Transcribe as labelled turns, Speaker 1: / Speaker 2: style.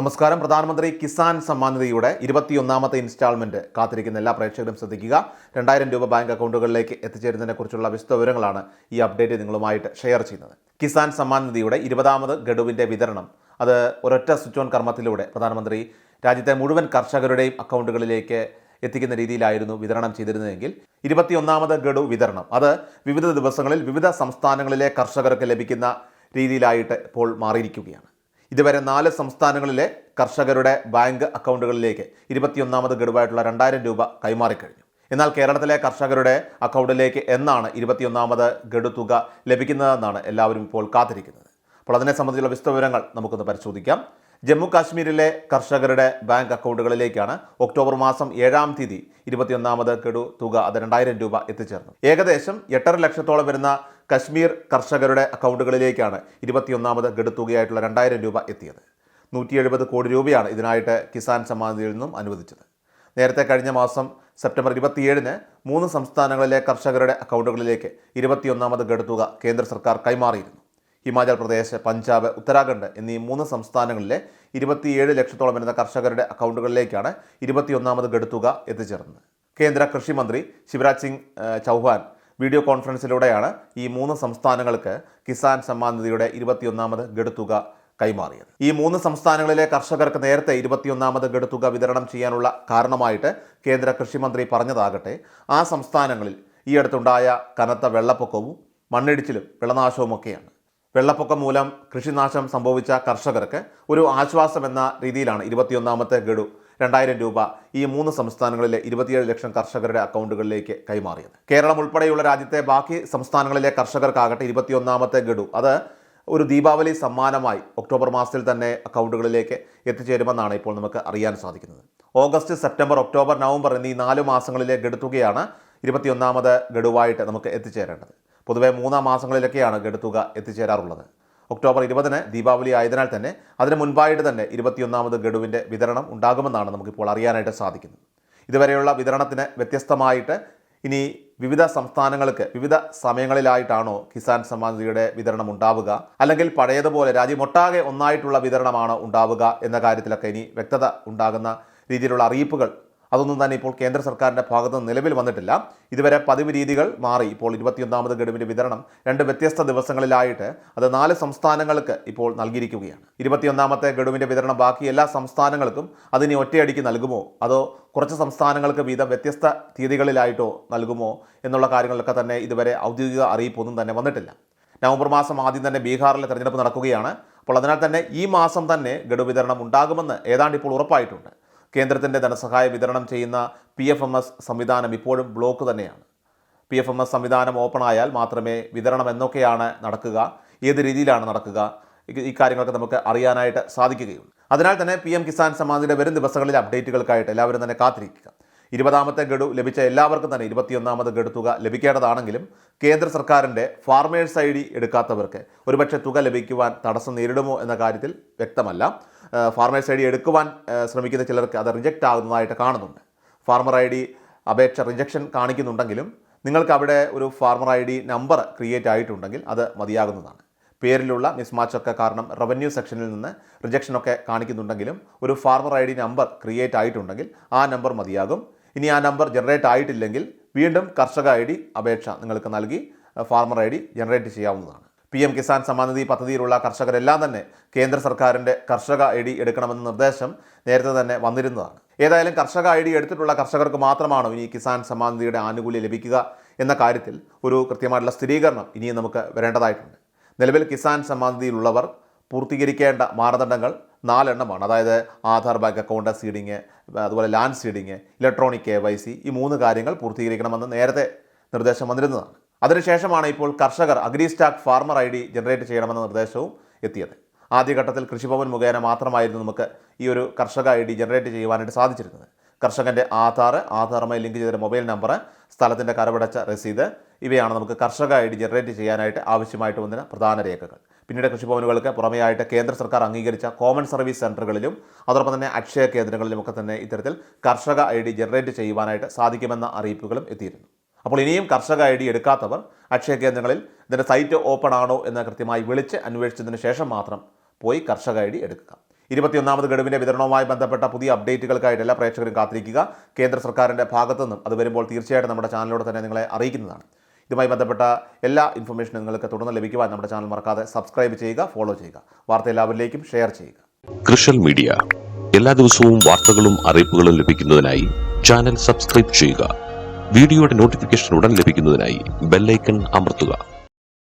Speaker 1: നമസ്കാരം. പ്രധാനമന്ത്രി കിസാൻ സമ്മാൻ നിധിയുടെ ഇരുപത്തിയൊന്നാമത്തെ ഇൻസ്റ്റാൾമെന്റ് കാത്തിരിക്കുന്ന എല്ലാ പ്രേക്ഷകരും ശ്രദ്ധിക്കുക. രണ്ടായിരം രൂപ ബാങ്ക് അക്കൗണ്ടുകളിലേക്ക് എത്തിച്ചേരുന്നതിനെക്കുറിച്ചുള്ള വിശദ ഈ അപ്ഡേറ്റ് നിങ്ങളുമായിട്ട് ഷെയർ ചെയ്യുന്നത്. കിസാൻ സമ്മാൻ നിധിയുടെ ഇരുപതാമത് ഗഡുവിന്റെ വിതരണം. അത് ഒരൊറ്റ സ്വിച്ച് ഓൺ കർമ്മത്തിലൂടെ പ്രധാനമന്ത്രി രാജ്യത്തെ മുഴുവൻ കർഷകരുടെയും അക്കൗണ്ടുകളിലേക്ക് എത്തിക്കുന്ന രീതിയിലായിരുന്നു വിതരണം ചെയ്തിരുന്നതെങ്കിൽ ഇരുപത്തിയൊന്നാമത് ഗഡു വിതരണം. അത് വിവിധ ദിവസങ്ങളിൽ വിവിധ സംസ്ഥാനങ്ങളിലെ കർഷകർക്ക് ലഭിക്കുന്ന രീതിയിലായിട്ട് ഇപ്പോൾ മാറിയിരിക്കുകയാണ്. ഇതുവരെ നാല് സംസ്ഥാനങ്ങളിലെ കർഷകരുടെ ബാങ്ക് അക്കൗണ്ടുകളിലേക്ക് ഇരുപത്തിയൊന്നാമത് ഗഡുവായിട്ടുള്ള രണ്ടായിരം രൂപ കൈമാറിക്കഴിഞ്ഞു. എന്നാൽ കേരളത്തിലെ കർഷകരുടെ അക്കൗണ്ടിലേക്ക് എന്നാണ് ഇരുപത്തിയൊന്നാമത് ഗഡു തുക ലഭിക്കുന്നതെന്നാണ് എല്ലാവരും ഇപ്പോൾ കാത്തിരിക്കുന്നത്. അപ്പോൾ അതിനെ സംബന്ധിച്ചുള്ള വിശദവിവരങ്ങൾ നമുക്കൊന്ന് പരിശോധിക്കാം. ജമ്മു കാശ്മീരിലെ കർഷകരുടെ ബാങ്ക് അക്കൗണ്ടുകളിലേക്കാണ് ഒക്ടോബർ മാസം ഏഴാം തീയതി ഇരുപത്തിയൊന്നാമത് ഗഡു തുക അത് രണ്ടായിരം രൂപ എത്തിച്ചേർന്നു ഏകദേശം എട്ടര ലക്ഷത്തോളം വരുന്ന കശ്മീർ കർഷകരുടെ അക്കൗണ്ടുകളിലേക്കാണ് ഇരുപത്തിയൊന്നാമത് ഗഡുത്തുകയായിട്ടുള്ള രണ്ടായിരം രൂപ എത്തിയത്. നൂറ്റി എഴുപത് കോടി രൂപയാണ് ഇതിനായിട്ട് കിസാൻ സമ്മാൻ നിന്നും അനുവദിച്ചത്. നേരത്തെ കഴിഞ്ഞ മാസം സെപ്റ്റംബർ ഇരുപത്തിയേഴിന് മൂന്ന് സംസ്ഥാനങ്ങളിലെ കർഷകരുടെ അക്കൗണ്ടുകളിലേക്ക് ഇരുപത്തിയൊന്നാമത് ഗഡുത്തുക തുക കേന്ദ്ര സർക്കാർ കൈമാറിയിരുന്നു. ഹിമാചൽ പ്രദേശ് പഞ്ചാബ് ഉത്തരാഖണ്ഡ് എന്നീ മൂന്ന് സംസ്ഥാനങ്ങളിലെ ഇരുപത്തിയേഴ് ലക്ഷത്തോളം വരുന്ന കർഷകരുടെ അക്കൗണ്ടുകളിലേക്കാണ് ഇരുപത്തിയൊന്നാമത് ഗഡുത്തുക തുക എത്തിച്ചേർന്നത്. കേന്ദ്ര കൃഷിമന്ത്രി ശിവരാജ് സിംഗ് ചൗഹാൻ വീഡിയോ കോൺഫറൻസിലൂടെയാണ് ഈ മൂന്ന് സംസ്ഥാനങ്ങൾക്ക് കിസാൻ സമ്മാൻ നിധിയുടെ ഇരുപത്തിയൊന്നാമത് ഗഡുത്തുക കൈമാറിയത്. ഈ മൂന്ന് സംസ്ഥാനങ്ങളിലെ കർഷകർക്ക് നേരത്തെ ഇരുപത്തിയൊന്നാമത് ഗഡുത്തുക വിതരണം ചെയ്യാനുള്ള കാരണമായിട്ട് കേന്ദ്ര കൃഷിമന്ത്രി പറഞ്ഞതാകട്ടെ ആ സംസ്ഥാനങ്ങളിൽ ഈ അടുത്തുണ്ടായ കനത്ത വെള്ളപ്പൊക്കവും മണ്ണിടിച്ചിലും വിളനാശവുമൊക്കെയാണ് വെള്ളപ്പൊക്കം മൂലം കൃഷിനാശം സംഭവിച്ച കർഷകർക്ക് ഒരു ആശ്വാസമെന്ന രീതിയിലാണ് ഇരുപത്തിയൊന്നാമത്തെ ഗഡു രണ്ടായിരം രൂപ ഈ മൂന്ന് സംസ്ഥാനങ്ങളിലെ ഇരുപത്തിയേഴ് ലക്ഷം കർഷകരുടെ അക്കൗണ്ടുകളിലേക്ക് കൈമാറിയത്. കേരളം ഉൾപ്പെടെയുള്ള രാജ്യത്തെ ബാക്കി സംസ്ഥാനങ്ങളിലെ കർഷകർക്കാകട്ടെ ഇരുപത്തിയൊന്നാമത്തെ ഗഡു. അത് ഒരു ദീപാവലി സമ്മാനമായി ഒക്ടോബർ മാസത്തിൽ തന്നെ അക്കൗണ്ടുകളിലേക്ക് എത്തിച്ചേരുമെന്നാണ് ഇപ്പോൾ നമുക്ക് അറിയാൻ സാധിക്കുന്നത്. ഓഗസ്റ്റ് സെപ്റ്റംബർ ഒക്ടോബർ നവംബർ എന്നീ നാല് മാസങ്ങളിലെ ഗഡുത്തുകയാണ് ഇരുപത്തിയൊന്നാമത് ഗഡുവായിട്ട് നമുക്ക് എത്തിച്ചേരേണ്ടത്. പൊതുവേ മൂന്നാം മാസങ്ങളിലൊക്കെയാണ് ഗഡുത്തുക എത്തിച്ചേരാറുള്ളത്. ഒക്ടോബർ ഇരുപതിന് ദീപാവലി ആയതിനാൽ തന്നെ അതിന് മുൻപായിട്ട് തന്നെ ഇരുപത്തിയൊന്നാമത് ഗഡുവിന്റെ വിതരണം ഉണ്ടാകുമെന്നാണ് നമുക്കിപ്പോൾ അറിയാനായിട്ട് സാധിക്കുന്നത്. ഇതുവരെയുള്ള വിതരണത്തിന് വ്യത്യസ്തമായിട്ട് ഇനി വിവിധ സംസ്ഥാനങ്ങൾക്ക് വിവിധ സമയങ്ങളിലായിട്ടാണോ കിസാൻ സമ്മാൻ നിധിയുടെ വിതരണം ഉണ്ടാവുക? അല്ലെങ്കിൽ പഴയതുപോലെ രാജ്യമൊട്ടാകെ ഒന്നായിട്ടുള്ള വിതരണമാണോ ഉണ്ടാവുക എന്ന കാര്യത്തിലൊക്കെ ഇനി വ്യക്തത ഉണ്ടാകുന്ന രീതിയിലുള്ള അറിയിപ്പുകൾ അതൊന്നും തന്നെ ഇപ്പോൾ കേന്ദ്ര സർക്കാരിന്റെ ഭാഗത്ത് നിലവിൽ വന്നിട്ടില്ല. ഇതുവരെ പതിവ് രീതികൾ മാറി. ഇപ്പോൾ ഇരുപത്തിയൊന്നാമത് ഗഡുവിന്റെ വിതരണം രണ്ട് വ്യത്യസ്ത ദിവസങ്ങളിലായിട്ട് അത് നാല് സംസ്ഥാനങ്ങൾക്ക് ഇപ്പോൾ നൽകിയിരിക്കുകയാണ്. ഇരുപത്തിയൊന്നാമത്തെ ഗഡുവിന്റെ വിതരണം ബാക്കി എല്ലാ സംസ്ഥാനങ്ങൾക്കും അതിനി ഒറ്റയടിക്ക് നൽകുമോ? അതോ കുറച്ച് സംസ്ഥാനങ്ങൾക്ക് വീതം വ്യത്യസ്ത തീയതികളിലായിട്ടോ നൽകുമോ എന്നുള്ള കാര്യങ്ങളൊക്കെ തന്നെ ഇതുവരെ ഔദ്യോഗിക അറിയിപ്പൊന്നും തന്നെ വന്നിട്ടില്ല. നവംബർ മാസം ആദ്യം തന്നെ ബീഹാറിലെ തെരഞ്ഞെടുപ്പ് നടക്കുകയാണ്. അപ്പോൾ അതിനാൽ തന്നെ ഈ മാസം തന്നെ ഗഡു വിതരണം ഉണ്ടാകുമെന്ന് ഏതാണ്ട് ഇപ്പോൾ ഉറപ്പായിട്ടുണ്ട്. കേന്ദ്രത്തിന്റെ ധനസഹായം വിതരണം ചെയ്യുന്ന പി എഫ് എം എസ് സംവിധാനം ഇപ്പോഴും ബ്ലോക്ക് തന്നെയാണ്. പി എഫ് എം എസ് സംവിധാനം ഓപ്പൺ ആയാൽ മാത്രമേ വിതരണം എന്നൊക്കെയാണ് നടക്കുക ഏത് രീതിയിലാണ് നടക്കുക ഈ കാര്യങ്ങളൊക്കെ നമുക്ക് അറിയാനായിട്ട് സാധിക്കുകയുള്ളൂ. അതിനാൽ തന്നെ പി എം കിസാൻ സമാധിയുടെ വരും ദിവസങ്ങളിലെ അപ്ഡേറ്റുകൾക്കായിട്ട് എല്ലാവരും തന്നെ കാത്തിരിക്കുക. ഇരുപതാമത്തെ ഗഡു ലഭിച്ച എല്ലാവർക്കും തന്നെ ഇരുപത്തിയൊന്നാമത് ഗഡു തുക ലഭിക്കേണ്ടതാണെങ്കിലും കേന്ദ്ര സർക്കാരിന്റെ ഫാർമേഴ്സ് ഐ ഡി എടുക്കാത്തവർക്ക് ഒരുപക്ഷെ തുക ലഭിക്കുവാൻ തടസ്സം നേരിടുമോ എന്ന കാര്യത്തിൽ വ്യക്തമല്ല. ഫാർമേഴ്സ് ഐ ഡി എടുക്കുവാൻ ശ്രമിക്കുന്ന ചിലർക്ക് അത് റിജക്റ്റ് ആകുന്നതായിട്ട് കാണുന്നുണ്ട്. ഫാർമർ ഐ ഡി അപേക്ഷ റിജക്ഷൻ കാണിക്കുന്നുണ്ടെങ്കിലും നിങ്ങൾക്ക് അവിടെ ഒരു farmer I D number create ആയിട്ടുണ്ടെങ്കിൽ അത് മതിയാകുന്നതാണ്. പേരിലുള്ള മിസ്മാച്ചൊക്കെ കാരണം റവന്യൂ സെക്ഷനിൽ നിന്ന് റിജക്ഷനൊക്കെ കാണിക്കുന്നുണ്ടെങ്കിലും ഒരു farmer I D number create ആയിട്ടുണ്ടെങ്കിൽ ആ നമ്പർ മതിയാകും. ഇനി ആ നമ്പർ ജനറേറ്റ് ആയിട്ടില്ലെങ്കിൽ വീണ്ടും കർഷക ഐ ഡി അപേക്ഷ നിങ്ങൾക്ക് നൽകി ഫാർമർ ഐ ഡി ജനറേറ്റ് ചെയ്യാവുന്നതാണ്. പി എം കിസാൻ സമ്മാൻ പദ്ധതിയിലുള്ള കർഷകരെല്ലാം തന്നെ കേന്ദ്ര സർക്കാരിന്റെ കർഷക ഐ ഡി എടുക്കണമെന്ന നിർദ്ദേശം നേരത്തെ തന്നെ വന്നിരുന്നതാണ്. ഏതായാലും കർഷക ഐ ഡി എടുത്തിട്ടുള്ള കർഷകർക്ക് മാത്രമാണോ ഇനി കിസാൻ സമ്മാൻ ആനുകൂല്യം ലഭിക്കുക എന്ന കാര്യത്തിൽ ഒരു കൃത്യമായിട്ടുള്ള സ്ഥിരീകരണം ഇനിയും നമുക്ക് വരേണ്ടതായിട്ടുണ്ട്. നിലവിൽ കിസാൻ സമ്മാൻ നിധിയിലുള്ളവർ പൂർത്തീകരിക്കേണ്ട മാനദണ്ഡങ്ങൾ നാലെണ്ണമാണ്. അതായത് ആധാർ ബാങ്ക് അക്കൗണ്ട് സീഡിങ് അതുപോലെ land seeding electronic K Y C ഈ മൂന്ന് കാര്യങ്ങൾ പൂർത്തീകരിക്കണമെന്ന് നേരത്തെ നിർദ്ദേശം വന്നിരുന്നതാണ്. അതിനുശേഷമാണ് ഇപ്പോൾ കർഷകർ agri stack farmer I D generate ചെയ്യണമെന്ന നിർദ്ദേശവും എത്തിയത്. ആദ്യഘട്ടത്തിൽ കൃഷിഭവൻ മുഖേന മാത്രമായിരുന്നു നമുക്ക് ഈ ഒരു കർഷക ഐ ഡി ജനറേറ്റ് ചെയ്യുവാനായിട്ട് സാധിച്ചിരുന്നത്. കർഷകന്റെ ആധാർ ആധാറുമായി ലിങ്ക് ചെയ്ത മൊബൈൽ നമ്പർ സ്ഥലത്തിന്റെ കരപടച്ച രസീത് ഇവയാണ് നമുക്ക് കർഷക ഐ ഡി ജനറേറ്റ് ചെയ്യാനായിട്ട് ആവശ്യമായിട്ട് വന്നിരുന്ന പ്രധാന രേഖകൾ. പിന്നീട് കൃഷിഭവനുകൾക്ക് പുറമെയായിട്ട് കേന്ദ്ര സർക്കാർ അംഗീകരിച്ച കോമൺ സർവീസ് സെന്ററുകളിലും അതോടൊപ്പം തന്നെ അക്ഷയ കേന്ദ്രങ്ങളിലും ഒക്കെ തന്നെ ഇത്തരത്തിൽ കർഷക ഐ ഡി ജനറേറ്റ് ചെയ്യുവാനായിട്ട് സാധിക്കുമെന്ന അറിയിപ്പുകളും എത്തിയിരുന്നു. അപ്പോൾ ഇനിയും കർഷക ഐ ഡി എടുക്കാത്തവർ അക്ഷയ കേന്ദ്രങ്ങളിൽ ഇതിന്റെ സൈറ്റ് ഓപ്പൺ ആണോ എന്ന് കൃത്യമായി വിളിച്ച് അന്വേഷിച്ചതിന് ശേഷം മാത്രം പോയി കർഷക ഐ ഡി എടുക്കുക. ഇരുപത്തിയൊന്നാമത് ഗഡുവിന്റെ വിതരണവുമായി ബന്ധപ്പെട്ട പുതിയ അപ്ഡേറ്റുകൾക്കായിട്ട് എല്ലാ പ്രേക്ഷകരും കാത്തിരിക്കുക. കേന്ദ്ര സർക്കാരിന്റെ ഭാഗത്തു നിന്നും അത് വരുമ്പോൾ തീർച്ചയായിട്ടും നമ്മുടെ ചാനലിലൂടെ തന്നെ നിങ്ങളെ അറിയിക്കുന്നതാണ്. ഇതുമായി ബന്ധപ്പെട്ട എല്ലാ ഇൻഫർമേഷനും നിങ്ങൾക്ക് തുടർന്ന് ലഭിക്കുവാൻ നമ്മുടെ ചാനൽ മറക്കാതെ സബ്സ്ക്രൈബ് ചെയ്യുക ഫോളോ ചെയ്യുക. വാർത്ത എല്ലാവരിലേക്കും ഷെയർ ചെയ്യുക.
Speaker 2: കൃഷൽ മീഡിയ എല്ലാ ദിവസവും വാർത്തകളും അറിയിപ്പുകളും ലഭിക്കുന്നതിനായി ചാനൽ സബ്സ്ക്രൈബ് ചെയ്യുക. വീഡിയോയുടെ നോട്ടിഫിക്കേഷൻ ഉടൻ ലഭിക്കുന്നതിനായി ബെല്ലൈക്കൺ അമർത്തുക.